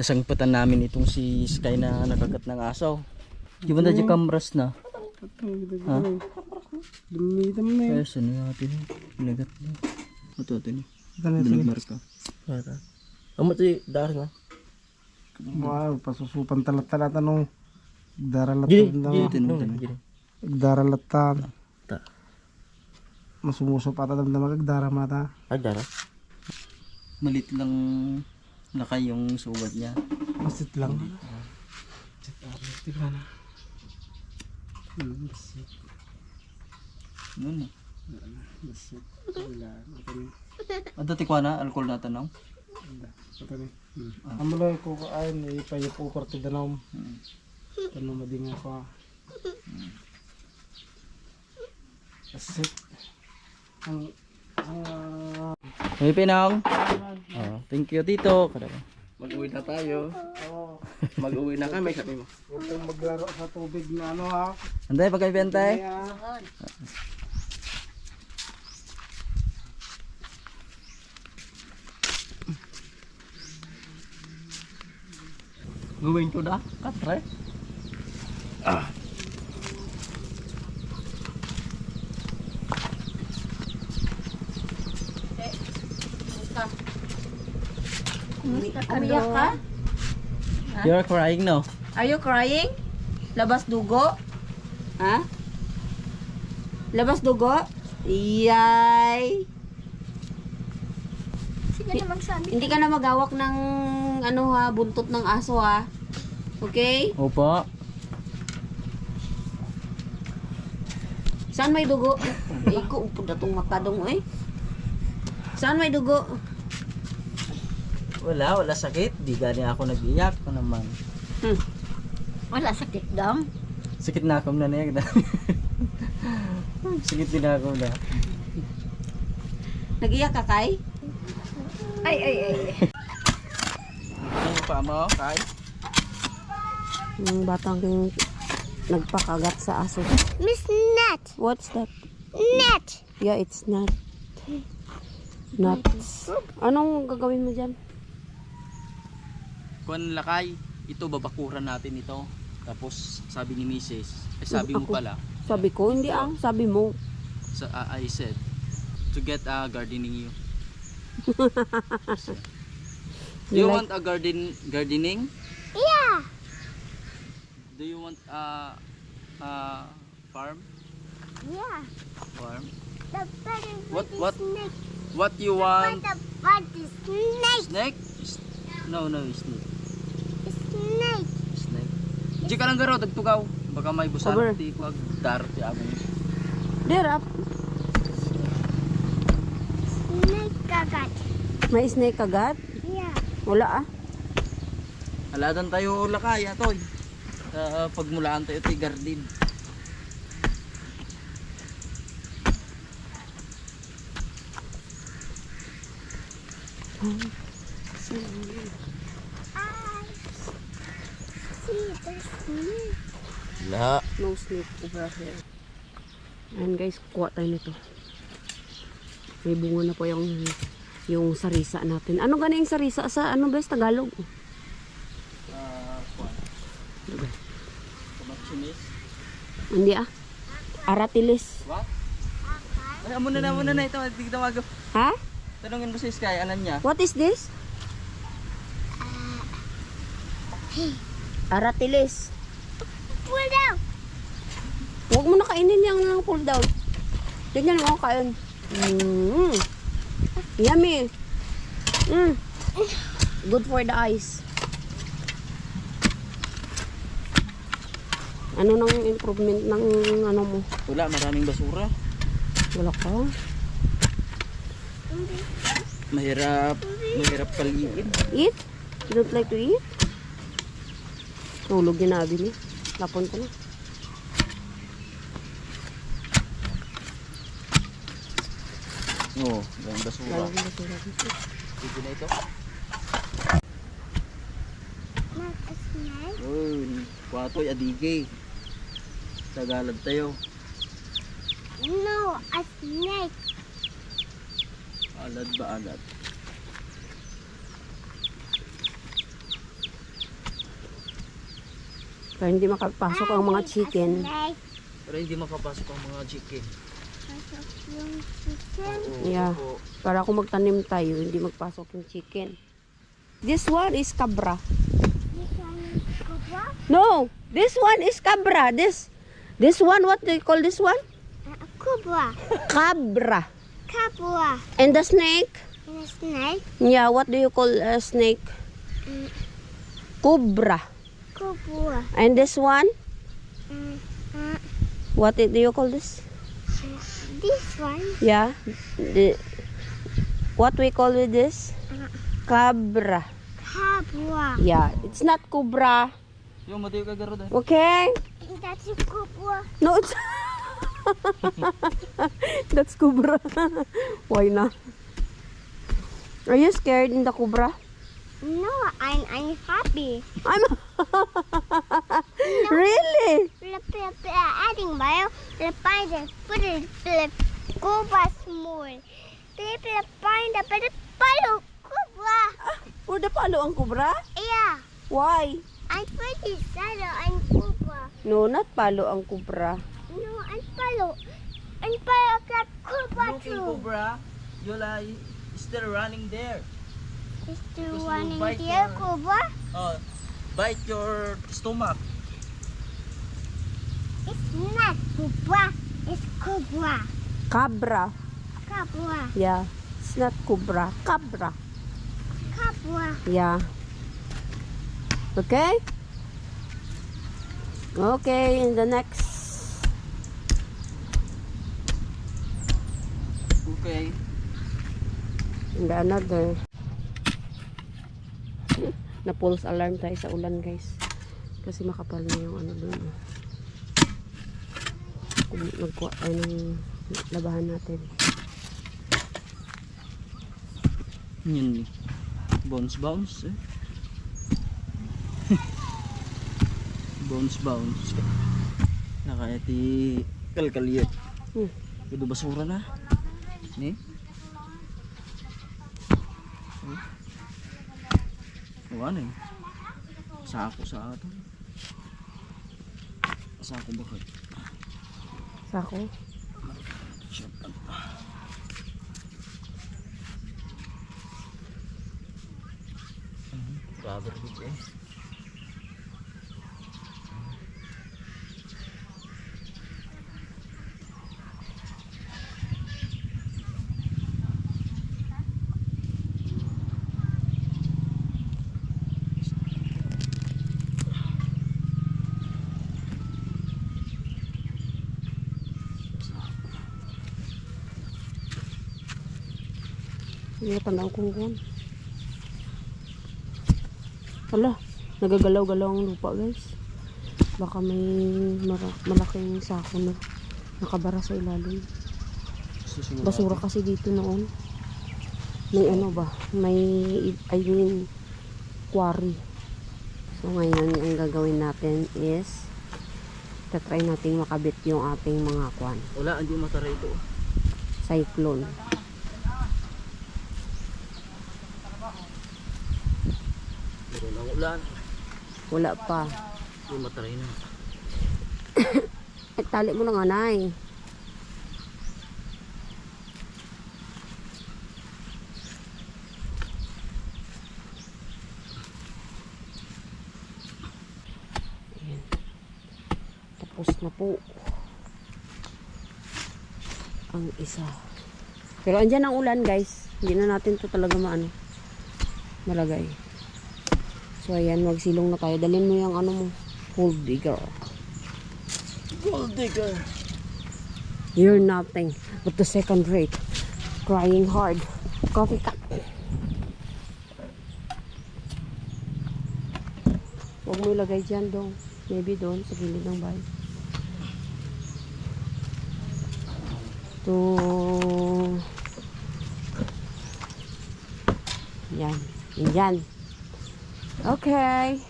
nasangpatan namin itong si Sky na nakagat ng aso. Di ba na dyan kamras na? Ha? Dumitam na yun. Kaya saan yung atin? Pinagat na. Ito, ito. Ito ito. Binagmarka. Para. Amo ti dar na. Wow, pasusupan talat-talatan nung daralatan Gini, na. gini, Ito, ito, gini, ito. gini. Daralatan. Ta. Masumuso pa tatam na magdara mata. Ay dara. Malit lang laki yung sugat niya. Masit lang. Masit lang. Masit lang. Masit. Ano na? Masit. Wala. Ang dati ko na, alcohol na tanaw. Ito ni. Amo lang ko kain ipayo po parte danom. Hmm. Ano madinga ko. Masit. Ang ang ah. Oh, thank you tito. Kada. Mag-uwi na tayo. oh, Mag-uwi na kami sabi mo. huwag kang maglaro sa tubig na ano ha. Anday pagkaibentay. Kaya, Gawin ko na. Katre. Umiyak ka? You're crying no? Are you crying? Labas dugo? Ha? Labas dugo? Iyay! Sige na magsabi. Hindi ka na magawak ng ano ha, buntot ng aso ha. Okay? Opo. Saan may dugo? Ay ko, upod na tong makadong eh. Saan may dugo? Wala, wala sakit. Di gani ako nag-iyak ko naman. Hmm. Wala sakit dam. Sakit na ako na niya. Sakit din ako na. Nag-iyak ka kay? Ay, ay, ay. Ano pa mo, Kai? Yung batang nagpakagat sa aso. Miss Net. What's that? Net. Yeah, it's not. Nuts. Anong gagawin mo dyan? Kuan lakay, ito babakuran natin ito. Tapos sabi ni Mrs. Eh, sabi mo Ako. pala, Sabi ko, hindi ah. Sabi mo. sa, ah, I said, to get a gardening you. Do you You want a garden gardening? Yeah. Do you want a, a farm? Yeah. Farm? The What- with the what? snake. What you want? the is snake. Snake? No, no. Snake. Di ka lang garo, dagtugaw. Baka may busan. Cover. Di ko ag darot ti abong. There up. Snake kagat. May snake kagat? Yeah. Wala ah. Aladan tayo lakay atoy. Uh, pagmulaan tayo ti garden. I snake. La. No snake over here. Ayan guys, kuha tayo nito. May bunga na po yung yung sarisa natin. Ano gani yung sarisa sa ano best Tagalog? Ah. Kamachinis. Hindi ah. Aratilis. What? Ay, amo na na, amo na na ito. Hindi kita mag Ha? Tanungin mo si Sky, anan niya? What is this? Aratilis. Huwag mo na kainin yung nang pull down. Tignan mo ako kain. Mm. Yummy. Mm. Good for the eyes. Ano nang improvement ng ano mo? Wala, maraming basura. Wala ka? Mahirap, mahirap paligid. Eat? You don't like to eat? Tulog na ni. Lapon ko na. Oo, oh, yung basura. Lalo na sila dito. Sige na ito. Uy, kwatoy, adige. Tagalog tayo. No, a snake. Alad ba alad? Para hindi makapasok ang mga chicken. Pero hindi makapasok ang mga chicken. Yeah. Para kung magtanim tayo, hindi magpasok yung chicken. This one is cabra. This one is cobra. No, this one is cabra. This, this one, what do you call this one? Uh, cobra. Cabra. Cobra. And the snake? And a snake. Yeah, what do you call a snake? Cobra. Cobra. And this one? Uh, uh, What do you call this? This one. Yeah. The, what we call it this? Cabra. Cobra. Yeah, it's not cobra. Dahil. Okay? That's a cobra. No, it's... That's cobra. Why not? Are you scared in the cobra? No, I'm I'm happy. I'm... really? Flip, flip, flip, adding bio. Flip, find it. Put it. Flip. Cobra small. Flip, flip, find it. But it follow cobra. Or the palo ang cobra? Yeah. Why? I'm pretty sad. I'm cobra. No, not palo ang cobra. No, I'm follow. I'm follow that cobra Looking too. cobra, you'll uh, still running there. Gusto one in bite your- cobra? Oh, bite your stomach. It's not cobra. It's cobra. Cabra. Cobra. Yeah. It's not cobra. Cabra. Cobra. Yeah. Okay? Okay, in the next Okay. in the another na pulse alarm tayo sa ulan guys kasi makapal na yung ano doon kung nagkuha tayo ng labahan natin Yun eh. Bounce bounce eh. bounce bounce. Nakaya ti kalkaliyot. Hmm. Kudo basura na. Ni? Wala eh. Sako sa ato. Sako bakit? sako Shit. Rubber dito eh. Hindi na tandaan kung kung Hala, nagagalaw-galaw ang lupa guys. Baka may malaking sako na nakabara sa ilalim. Basura kasi dito noon. May ano ba? May, I mean, quarry. So ngayon, ang gagawin natin is tatry natin makabit yung ating mga kwan. Wala, hindi matara ito. Cyclone. Pero lang ulan. Wala pa. Hindi mataray na. Eh, tali mo lang anay. Ayan. Tapos na po. Ang isa. Pero andyan ang ulan guys. Hindi na natin to talaga maano. Malagay. So ayan, magsilong na tayo. Dalhin mo yung ano mo. Hold digger. Gold digger. You're nothing but the second rate. Crying hard. Coffee cup. Huwag mo ilagay dyan dong. Maybe doon sa gilid ng bahay. To... Yan. Yan. Okay.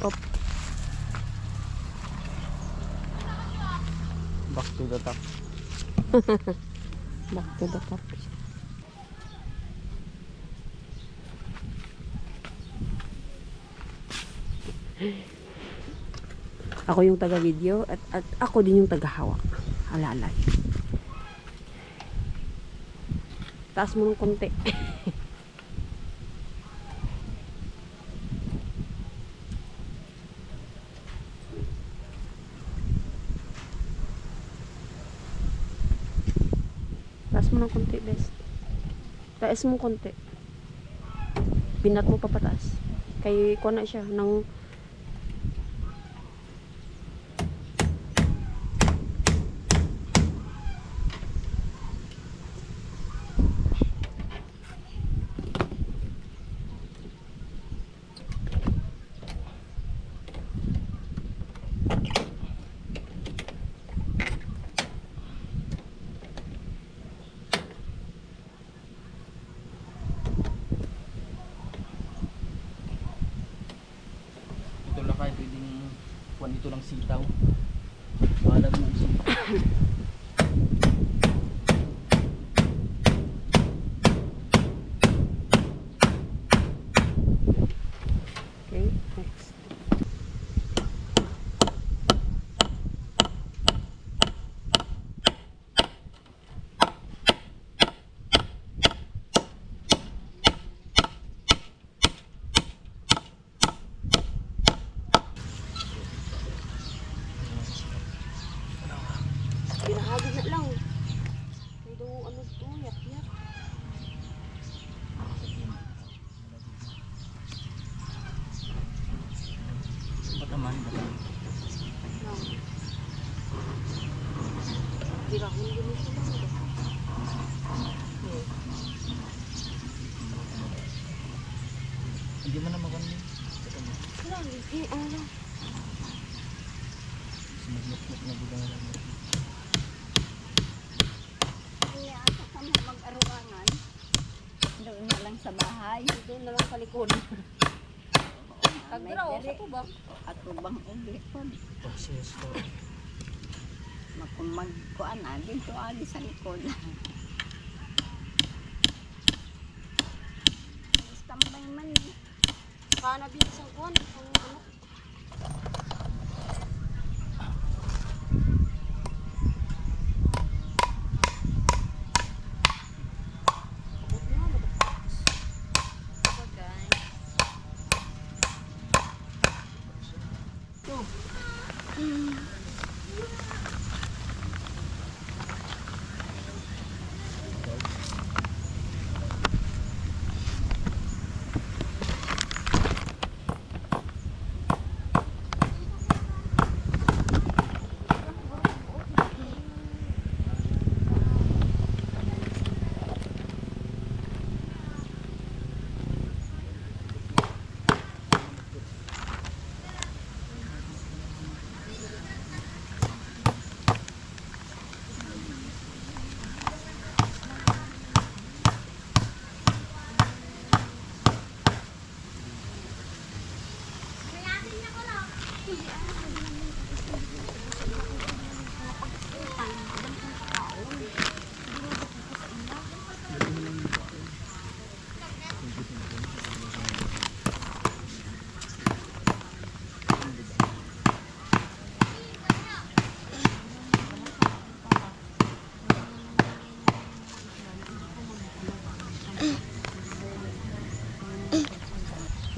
Op. Back to the top. Back to the top. Ako yung taga-video at, at ako din yung taga-hawak. Alalay. Taas mo ng konti. Taas mo ng konti, best. Taas mo konti. Pinat mo pa pataas. Kay ko na siya ng Kayo pwedeng kuhan ito lang sitaw. Balag ang sitaw. Okay, next. Pinahagod na lang. Pero ano to, yak-yak. Ba't naman? Ba't naman? Girahon din siya lang. Okay. Hindi mo na maganda. Lang, eh, ano lang. Sinaglok-lok na bilang lang. Kaya ako kami mag-arugangan. Doon na lang sa bahay. Doon na lang sa likod. Diri. sa tubak. At ubang uli ko. Proseso. Kung magkuan na, dito ali sa likod. Kana din sa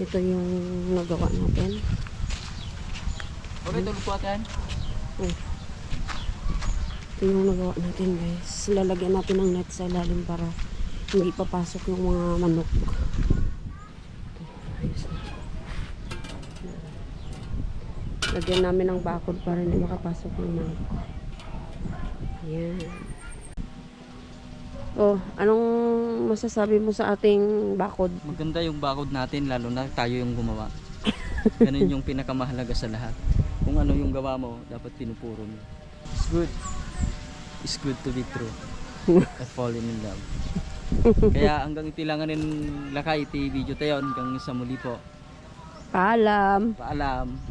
Ito yung nagawa natin. Okay, tulog po atan. Ito yung nagawa natin guys. Lalagyan natin ng net sa ilalim para hindi papasok yung mga manok. Lagyan namin ng bakod para hindi makapasok yung manok. Yan. Oh, anong masasabi mo sa ating bakod? Maganda yung bakod natin, lalo na tayo yung gumawa. Ganun yung pinakamahalaga sa lahat. Kung ano yung gawa mo, dapat pinupuro mo. It's good. It's good to be true. I fallen in love. Kaya hanggang itilangan rin lakay iti video tayo hanggang sa muli po. Paalam. Paalam.